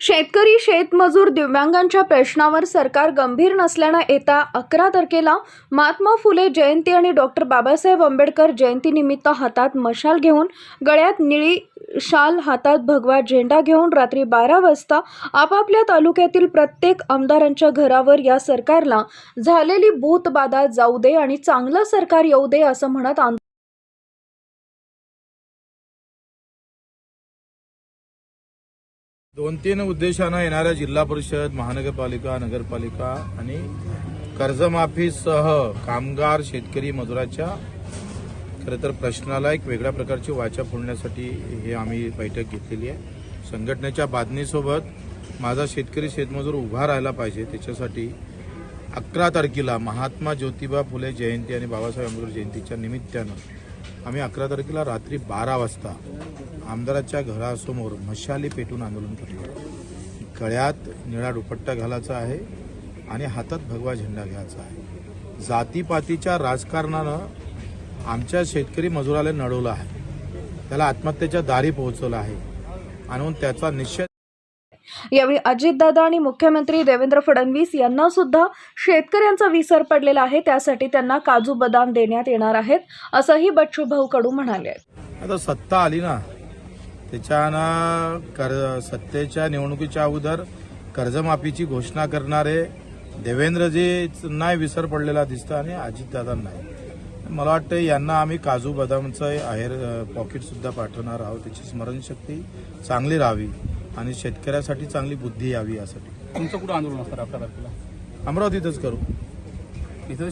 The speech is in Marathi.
शेतकरी शेतमजूर दिव्यांगांच्या प्रश्नावर सरकार गंभीर नसल्यानं येत्या अकरा तारखेला महात्मा फुले जयंती आणि डॉक्टर बाबासाहेब आंबेडकर जयंतीनिमित्त हातात मशाल घेऊन गळ्यात निळी शाल हातात भगवा झेंडा घेऊन रात्री बारा वाजता आपापल्या तालुक्यातील प्रत्येक आमदारांच्या घरावर या सरकारला झालेली भूतबाधा जाऊ दे आणि चांगलं सरकार येऊ दे असं म्हणत दोन तीन उद्देशानं येणाऱ्या जिल्हा परिषद महानगरपालिका नगरपालिका आणि कर्जमाफीसह कामगार शेतकरी मजुराच्या खरं तर प्रश्नाला एक वेगळ्या प्रकारची वाचा फोडण्यासाठी हे आम्ही बैठक घेतलेली आहे. संघटनेच्या बातमीसोबत माझा शेतकरी शेतमजूर उभा राहायला पाहिजे त्याच्यासाठी अकरा तारखेला महात्मा ज्योतिबा फुले जयंती आणि बाबासाहेब आंबेडकर जयंतीच्या निमित्तानं आम्ही अकरा तारखेला रात्री बारा वाजता आमदाराच्या घरासमोर मशाली पेटून आंदोलन करणार गळ्यात निळा दुपट्टा घालायचा आहे आणि हातात भगवा झेंडा घ्यायचा आहे. जातीपातीच्या राजकारणानं आमच्या शेतकरी मजुराला नडवलं आहे. त्याला आत्महत्येच्या दारी पोहोचवलं आहे. आणि म्हणून त्याचा निश्चय यावेळी अजितदादा आणि मुख्यमंत्री देवेंद्र फडणवीस यांना सुद्धा शेतकऱ्यांचा विसर पडलेला आहे. त्यासाठी त्यांना काजू बदाम देण्यात येणार आहेत असंही बच्चू भाऊ कडू म्हणाले. आता सत्ता आली ना त्याच्यानं कर सत्तेच्या निवडणुकीच्या अगोदर कर्जमाफीची घोषणा करणारे देवेंद्रजी नाही विसर पडलेला दिसतं आणि अजितदादा नाही मला वाटतं यांना आम्ही काजू बदामचं आहेर पॉकेट सुद्धा पाठवणार आहोत. त्याची स्मरणशक्ती चांगली राहावी आणि शेतकऱ्यासाठी चांगली बुद्धी यावी यासाठी. तुमचं कुठं आंदोलन असणार अकरा तारखेला अमरावतीतच करू. इथं